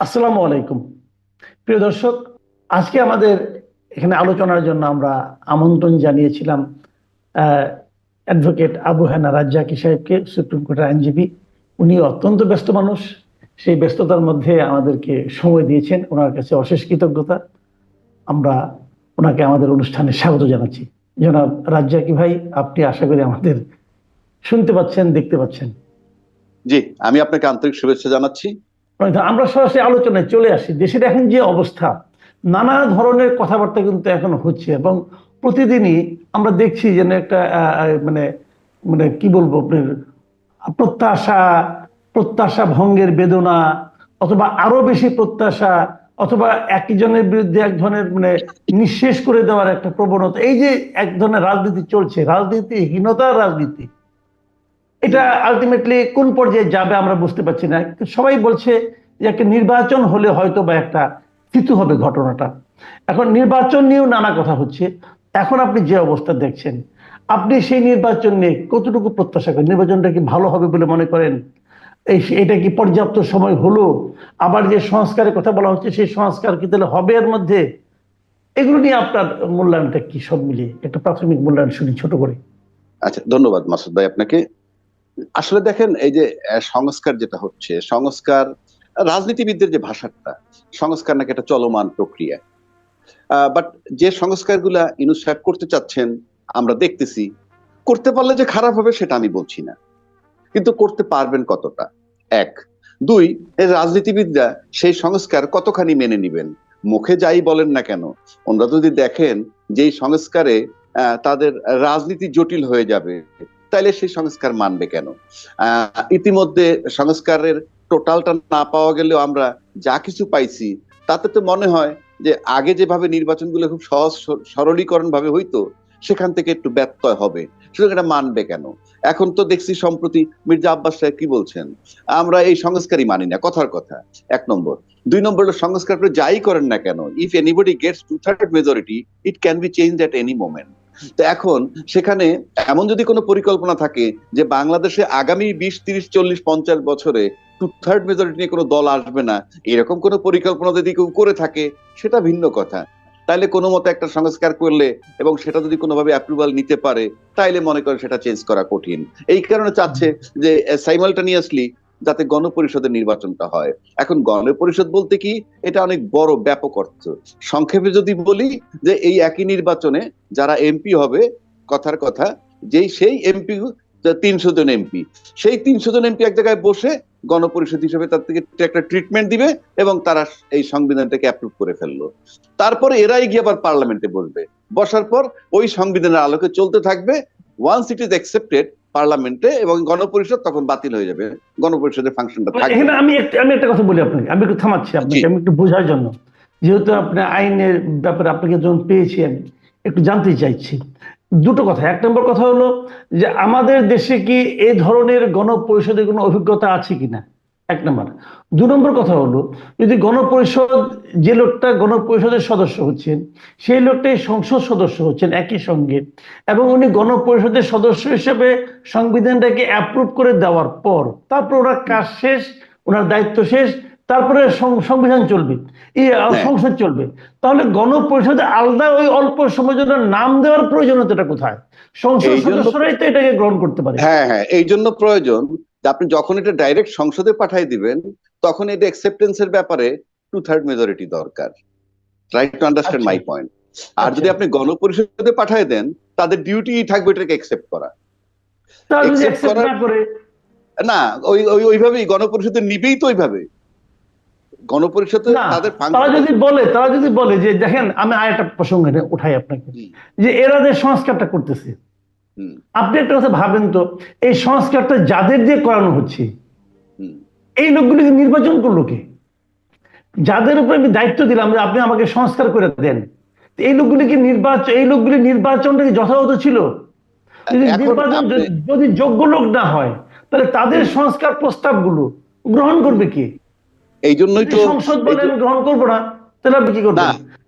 আসসালামু আলাইকুম। প্রিয় দর্শক, আজকে আমাদের এখানে আলোচনার জন্য আমরা আমন্ত্রণ জানিয়েছিলাম অ্যাডভোকেট আবু হানা রাজ্জাকি সাহেবকে সুপ্রিম কোর্টের আইনজীবী। উনি অত্যন্ত ব্যস্ত মানুষ, সেই ব্যস্ততার মধ্যে আমাদেরকে সময় দিয়েছেন। ওনার কাছে অশেষ কৃতজ্ঞতা। আমরা ওনাকে আমাদের অনুষ্ঠানে স্বাগত জানাচ্ছি। জনাব রাজ্জাকি ভাই, আপনি আশা করি আমাদের শুনতে পাচ্ছেন, দেখতে পাচ্ছেন। জি, আমি আপনাকে আন্তরিক শুভেচ্ছা জানাচ্ছি। আমরা সরাসরি আলোচনায় চলে আসি দেশের এখন যে অবস্থা। নানা ধরনের কথাবার্তা কিন্তু এখন হচ্ছে এবং প্রতিদিনই আমরা দেখছি যেন একটা মানে মানে কি বলব আপনার, প্রত্যাশা প্রত্যাশা ভঙ্গের বেদনা, অথবা আরও বেশি প্রত্যাশা, অথবা একজনের বিরুদ্ধে এক ধরনের মানে নিঃশেষ করে দেওয়ার একটা প্রবণতা। এই যে এক ধরনের রাজনীতি চলছে, রাজনীতিহীনতার রাজনীতি। এটা আলটিমেটলি কোন পর্যায়ে যাবে আমরা বুঝতে পারছি না। সবাই বলছে যে একটা নির্বাচন হলে হয়তো বা একটা থিতু হবে ঘটনাটা। এখন নির্বাচন নিয়েও নানা কথা হচ্ছে। এখন আপনি যে অবস্থা দেখছেন, আপনি সেই নির্বাচন নিয়ে কতটুকু প্রত্যাশা করেন? নির্বাচনটা কি ভালো হবে বলে মনে করেন? এই এটা কি পর্যাপ্ত সময় হলো? আবার যে সংস্কারের কথা বলা হচ্ছে, সেই সংস্কার কি তাহলে হবে এর মধ্যে? এগুলো নিয়ে আপনার মূল্যায়নটা কি সব মিলিয়ে? একটা প্রাথমিক মূল্যায়ন শুনি ছোট করে। আচ্ছা ধন্যবাদ মাসুদ ভাই আপনাকে। আসলে দেখেন, এই যে সংস্কার যেটা হচ্ছে, সংস্কার, রাজনীতিবিদদের যে ভাষাটা, সংস্কার নাকি একটা চলমান প্রক্রিয়া। বাট যে সংস্কারগুলা ইনু সাহেব করতে চাচ্ছেন, আমরা দেখতেছি, করতে পারলে যে খারাপ হবে সেটা আমি বলছি না। কিন্তু করতে পারবেন কতটা? এক। দুই রাজনীতিবিদরা সেই সংস্কার কতখানি মেনে নিবেন? মুখে যাই বলেন না কেন, ওনারা যদি দেখেন যে সংস্কারে তাদের রাজনীতি জটিল হয়ে যাবে তাইলে সেই সংস্কার মানবে কেন? ইতিমধ্যে সংস্কারের টোটালটা না পাওয়া গেলেও আমরা যা কিছু পাইছি, তাতে তো মনে হয় যে আগে যেভাবে নির্বাচনগুলো খুব সহজ সরলীকরণ ভাবে হইতো, সেখান থেকে একটু ব্যত্যয় হবে। সুতরাং এটা মানবে কেন? এখন তো দেখছি সম্প্রতি মির্জা আব্বাস সাহেব কি বলছেন? আমরা এই সংস্কারই মানি না, কথার কথা। এক নম্বর। দুই নম্বর হলো সংস্কার যাই করেন না কেন if anybody gets two third majority it can be change at any moment তো এখন সেখানে এমন যদি কোনো পরিকল্পনা থাকে যে বাংলাদেশে আগামী বিশ, তিরিশ, চল্লিশ, পঞ্চাশ বছরে টু থার্ড মেজরিটি নিয়ে কোনো দল আসবে না, এরকম কোনো পরিকল্পনা যদি কেউ করে থাকে, সেটা ভিন্ন কথা। তাইলে কোনো মতে একটা সংস্কার করলে এবং সেটা যদি কোনোভাবে অ্যাপ্রুভাল নিতে পারে, তাইলে মনে করেন সেটা চেঞ্জ করা কঠিন। এই কারণে চাচ্ছে যে সাইমালটানিয়াসলি যাতে গণপরিষদের নির্বাচনটা হয়। এখন গণপরিষদ বলতে কি? এটা অনেক বড় ব্যাপক অর্থ। সংক্ষেপে যদি বলি যে এই একই নির্বাচনে যারা এমপি হবে, কথার কথা, যেই সেই এমপি তিনশো জন এমপি, সেই তিনশো জন এমপি এক জায়গায় বসে গণপরিষদ হিসেবে তার থেকে একটা ট্রিটমেন্ট দিবে এবং তারা এই সংবিধানটাকে অ্যাপ্রুভ করে ফেলল। তারপরে এরাই গিয়ে আবার পার্লামেন্টে বসবে। বসার পর ওই সংবিধানের আলোকে চলতে থাকবে। ওয়ান্স ইট ইজ অ্যাকসেপ্টেড পার্লামেন্টে এবং গণপরিষদ তখন বাতিল হয়ে যাবে গণপরিষদের ফাংশনটা থাকবে। এখানে আমি একটা আমি একটা কথা বলি আপনাকে আমি একটু থামাচ্ছি আপনাকে আমি একটু বোঝার জন্য। যেহেতু আপনি আইনের ব্যাপারে আপনাকে যখন পেয়েছি আমি একটু জানতে চাইছি। দুটো কথা। এক নম্বর কথা হলো যে আমাদের দেশে কি এ ধরনের গণপরিষদের কোনো অভিজ্ঞতা আছে কিনা? এক নম্বর। দু নম্বর কথা হলো যদি গণপরিষদ যে লোকটা গণপরিষদের সদস্য হচ্ছেন সেই লোকটাই সংসদ সদস্য হচ্ছেন একই সঙ্গে এবং উনি গণপরিষদের সদস্য হিসেবে সংবিধানটাকে অ্যাপ্রুভ করে দেওয়ার পর তারপর ওনার কাজ শেষ ওনার দায়িত্ব শেষ তারপরে সংবিধান চলবে। এই হ্যাঁ। সংসদ চলবে। তাহলে গণপরিষদে আলাদা ওই অল্প সময়ের জন্য নাম দেওয়ার প্রয়োজনীয়তাটা কোথায়? সংসদ সদস্যরাই তো এটাকে গ্রহণ করতে পারে। হ্যাঁ হ্যাঁ এই জন্য প্রয়োজন আপনি যখন এটা ডাইরেক্ট সংসদে পাঠাই দিবেন তখন এটা অ্যাকসেপ্টেন্সের ব্যাপারে টু থার্ড মেজরিটি দরকার right to understand. My point আর যদি আচ্ছা। আপনি গণপরিষদে পাঠাই দেন তাদের ডিউটি থাকবে এটাকে অ্যাকসেপ্ট করা। যদি না ওই ওই ওইভাবেই গণপরিষদে নিবেই তো ওইভাবে। গণপরিষদে তাদের তারা যদি বলে তারা যদি বলে যে দেখেন আমি আর একটা প্রসঙ্গ উঠাই আপনাকে। যে এরা যে সংস্কারটা করতেছে আপনি একটা কথা ভাবেন তো এই সংস্কারটা যাদের দিয়ে করানো হচ্ছে এই লোকগুলিকে নির্বাচন করল কে? যাদের উপরে আমি দায়িত্ব দিলাম যে আপনি আমাকে সংস্কার করে দেন এই লোকগুলিকে নির্বাচন এই লোকগুলি নির্বাচনটা কি যথাযথ ছিল? নির্বাচন যদি- যোগ্য লোক না হয় তাহলে তাদের সংস্কার প্রস্তাবগুলো গ্রহণ করবে কে? এই জন্যই তো সংসদ বলে আমি গ্রহণ করব না তাহলে আপনি কি করবেন?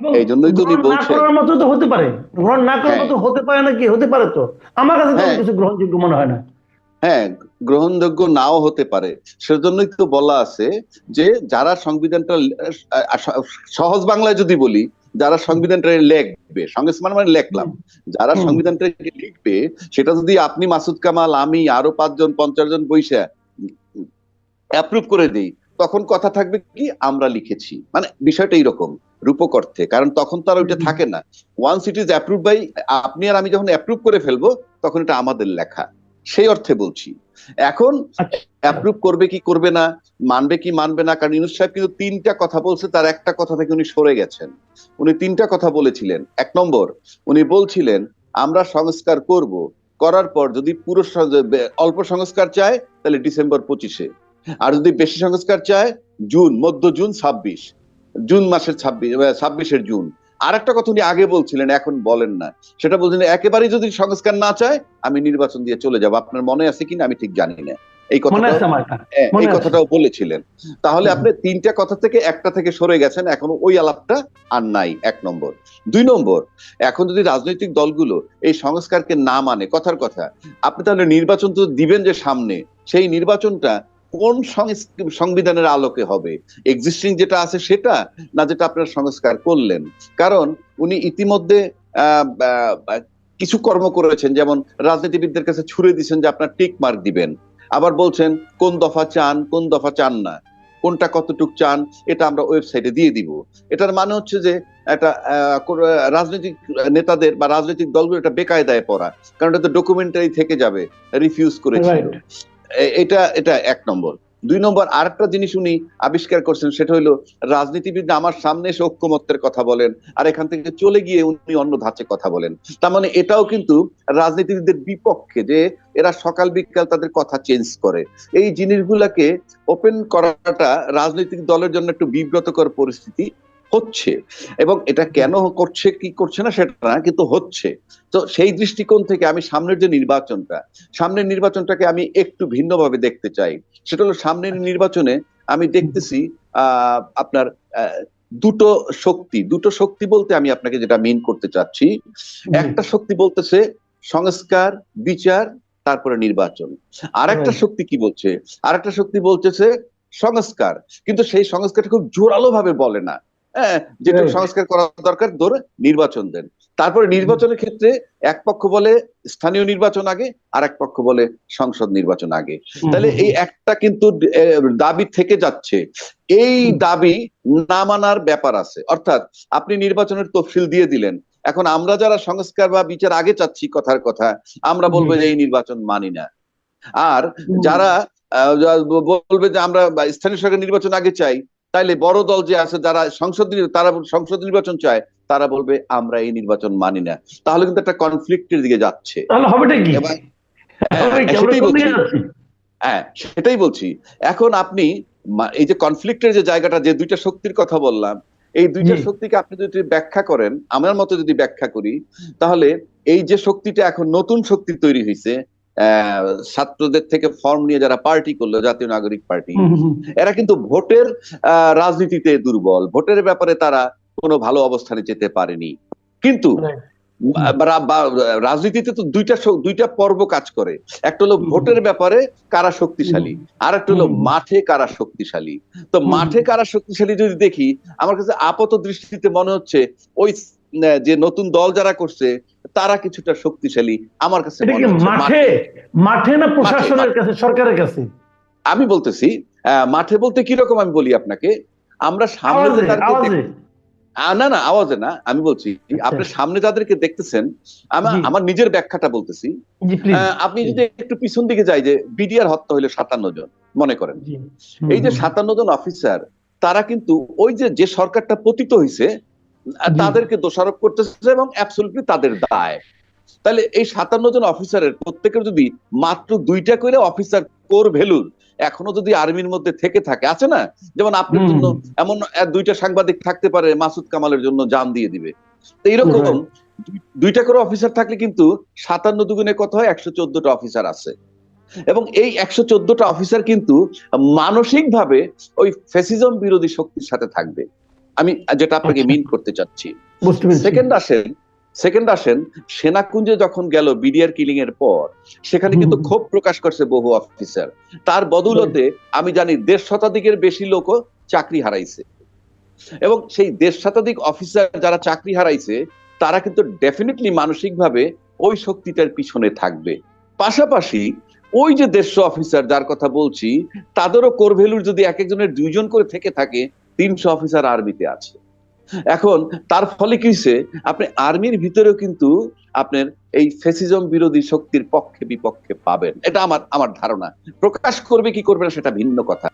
এই জন্যই তো উনি বলছেন। করার মতো তো হতে পারে। গ্রহণ না করার হ্যাঁ। মতো হতে পারে না কি হতে পারে তো। আমার কাছে তো হ্যাঁ। কিছু গ্রহণযোগ্য মনে হয় না। হ্যাঁ গ্রহণযোগ্য নাও হতে পারে। সেজন্যই তো বলা আছে যে যারা সংবিধানটা সহজ বাংলায় যদি বলি যারা সংবিধানটা লেখবে সংবিধান মানে লেখলাম যারা সংবিধানটা লিখবে সেটা যদি আপনি মাসুদ কামাল আমি আরও পাঁচজন পঞ্চাশ জন বৈশা অ্যাপ্রুভ করে দিই তখন কথা থাকবে কি? আমরা লিখেছি। মানে বিষয়টা এইরকম। রূপক অর্থে কারণ তখন তো আর ওইটা থাকে না। Once it is approve by আপনি আর আমি যখন অ্যাপ্রুভ করে ফেলব তখন এটা আমাদের লেখা। সেই অর্থে বলছি। এখন আচ্ছা। অ্যাপ্রুভ করবে কি করবে না মানবে কি মানবে না কারণ ইউনুস সাহেব কিন্তু তিনটা কথা বলছে তার একটা কথা থেকে উনি সরে গেছেন। উনি তিনটা কথা বলেছিলেন। এক নম্বর উনি বলছিলেন আমরা সংস্কার করব। করার পর যদি পুরো অল্প সংস্কার চায় তাহলে ডিসেম্বর পঁচিশে। আর যদি বেশি সংস্কার চায় জুন মধ্য জুন ছাব্বিশ। জুন মাসের ছাব্বিশ ছাব্বিশের জুন। আর একটা কথা উনি আগে বলছিলেন এখন বলেন না। সেটা বলছেন একেবারেই যদি সংস্কার না চায় আমি নির্বাচন দিয়ে চলে যাব। আপনার মনে আছে কিনা? আমি ঠিক জানি না। এই কথা আছে আমার এটা। মনে এই কথাটাও বলেছিলেন। তাহলে আপনি তিনটা কথা থেকে একটা থেকে সরে গেছেন এখন ওই আলাপটা আর নাই। এক নম্বর। দুই নম্বর এখন যদি রাজনৈতিক দলগুলো এই সংস্কারকে না মানে কথার কথা আপনি তাহলে নির্বাচন তো দিবেন যে সামনে সেই নির্বাচনটা কোন সংবিধানের আলোকে হবে? এক্সিস্টিং যেটা আছে সেটা, না যেটা আপনার সংস্কার করলেন? কারণ উনি ইতিমধ্যে কিছু কর্ম করেছেন, যেমন রাজনীতিবিদদের কাছে ছুড়ে দিচ্ছেন যে আপনার টিক মার্ক দিবেন। আবার বলছেন, কোন দফা চান, কোন দফা চান না? কোনটা কতটুক চান, এটা আমরা ওয়েবসাইটে দিয়ে দিব। এটার মানে হচ্ছে যে, একটা রাজনৈতিক নেতাদের বা রাজনৈতিক দলগুলো এটা বেকায়দায় পড়া। কারণ এটা তো ডকুমেন্টারি থেকে যাবে রিফিউজ করেছিল। এটা এটা এক নম্বর। দুই নম্বর, আরেকটা জিনিস উনি আবিষ্কার করছেন, সেটা হলো রাজনীতিবিদ আমার সামনে এসে ঐক্যমত্যের কথা বলেন, আর এখান থেকে চলে গিয়ে উনি অন্য ধাঁচে কথা বলেন। তার মানে এটাও কিন্তু রাজনীতিবিদদের বিপক্ষে যে এরা সকাল বিকাল তাদের কথা চেঞ্জ করে। এই জিনিসগুলাকে ওপেন করাটা রাজনৈতিক দলের জন্য একটু বিব্রতকর পরিস্থিতি। হচ্ছে এবং এটা কেন করছে কি করছে না সেটা না কিন্তু হচ্ছে। তো সেই দৃষ্টিকোণ থেকে আমি সামনের যে নির্বাচনটা সামনের নির্বাচনটাকে আমি একটু ভিন্নভাবে দেখতে চাই। সেটা হলো সামনের নির্বাচনে আমি দেখতেছি আপনার দুটো শক্তি দুটো শক্তি বলতে আমি আপনাকে যেটা মিন করতে চাচ্ছি। একটা শক্তি বলতেছে সংস্কার বিচার তারপরে নির্বাচন। আর একটা শক্তি কি বলছে? আর একটা শক্তি বলতেছে সংস্কার। কিন্তু সেই সংস্কারটা খুব জোরালো ভাবে বলে না। হ্যাঁ যেটা সংস্কার করা দরকার ধরে নির্বাচন দেন। তারপরে নির্বাচনের ক্ষেত্রে এক পক্ষ বলে স্থানীয় নির্বাচন আগে আর এক পক্ষ বলে সংসদ নির্বাচন আগে। তাহলে এই একটা কিন্তু দাবি থেকে যাচ্ছে। এই দাবি না মানার ব্যাপার আছে। অর্থাৎ আপনি নির্বাচনের তফসিল দিয়ে দিলেন। এখন আমরা যারা সংস্কার বা বিচার আগে চাচ্ছি কথার কথা আমরা বলব যে এই নির্বাচন মানি না। আর যারা আহ, বলবে যে আমরা স্থানীয় সরকার নির্বাচন আগে চাই তাইলে বড় দল যে আছে যারা সংসদ তারা সংসদ নির্বাচন চায় তারা বলবে আমরা এই নির্বাচন মানি না। তাহলে কিন্তু একটা কনফ্লিক্টের দিকে যাচ্ছে? আমরা সেটাই বলছি। হ্যাঁ সেটাই বলছি। এখন আপনি এই যে কনফ্লিক্টের যে জায়গাটা যে দুইটা শক্তির কথা বললাম এই দুইটা শক্তিকে আপনি যদি ব্যাখ্যা করেন আমার মতো যদি ব্যাখ্যা করি তাহলে এই যে শক্তিটা এখন নতুন শক্তি তৈরি হয়েছে ছাত্রদের থেকে ফর্ম নিয়ে যারা পার্টি করল জাতীয় নাগরিক পার্টি। এরা কিন্তু ভোটের রাজনীতিতে দুর্বল। ভোটের ব্যাপারে তারা কোনো ভালো অবস্থানে যেতে পারেনি। কিন্তু বা- রাজনীতিতে তো দুইটা দুইটা পর্ব কাজ করে। একটা হলো ভোটের ব্যাপারে কারা শক্তিশালী আর একটা হলো মাঠে কারা শক্তিশালী। তো মাঠে কারা শক্তিশালী যদি দেখি আমার কাছে আপাত দৃষ্টিতে মনে হচ্ছে ওই যে নতুন দল যারা করছে তারা কিছুটা শক্তিশালী আমার কাছে মাঠে? মাঠে। না প্রশাসনের কাছে সরকারের কাছে? আমি বলতেছি মাঠে বলতে কি রকম আমি বলি আপনাকে? আমরা সামনে না না আওয়াজে না আমি বলছি আপনি সামনে যাদেরকে দেখতেছেন আমার নিজের ব্যাখ্যাটা বলতেছি। আপনি যদি একটু পিছন দিকে যাই যে বিডিআর হত্যা হলো সাতান্ন জন মনে করেন। এই যে সাতান্ন জন অফিসার তারা কিন্তু ওই যে যে সরকারটা পতিত হয়েছে। তাদেরকে দোষারোপ করতেছে এবং অ্যাবসলিউটলি তাদের দায়। তাহলে এই সাতান্ন জন অফিসারের প্রত্যেকের যদি মাত্র দুইটা করে অফিসার কোর ভ্যালুর এখনও যদি আর্মির মধ্যে থেকে থাকে আছে না? যেমন আপনার জন্য এমন দুইটা সাংবাদিক থাকতে পারে মাসুদ কামালের জন্য জান দিয়ে দিবে। তো এইরকম দুইটা করে অফিসার থাকলে কিন্তু সাতান্ন দুগুণে কত হয়? একশো চোদ্দটা অফিসার আছে। এবং এই একশো চোদ্দটা অফিসার কিন্তু মানসিকভাবে ওই ফেসিজম বিরোধী শক্তির সাথে থাকবে। আমি যেটা আপনাকে আচ্ছা। মিন করতে চাচ্ছি। সেকেন্ড আসেন সেকেন্ড আসেন সেনাকুঞ্জে যখন গেল বিডিআর কিলিং এর পর সেখানে কিন্তু ক্ষোভ প্রকাশ করছে বহু অফিসার তার বদৌলতে আমি জানি দেড় শতাধিকের বেশি লোকও চাকরি হারাইছে। এবং সেই দেড় শতাধিক অফিসার যারা চাকরি হারাইছে তারা কিন্তু ডেফিনেটলি মানসিকভাবে ওই শক্তিটার পিছনে থাকবে। পাশাপাশি ওই যে দেড়শো অফিসার যার কথা বলছি তাদেরও কোর ভ্যালুর যদি এক একজনের দুইজন করে থেকে থাকে তিনশো অফিসার আর্মিতে আছে। এখন তার ফলে কি হয়েছে? আপনি আর্মির ভিতরেও কিন্তু আপনার এই ফেসিজম বিরোধী শক্তির পক্ষে বিপক্ষে পাবেন। এটা আমার আমার ধারণা। প্রকাশ করবে কি করবে না সেটা ভিন্ন কথা।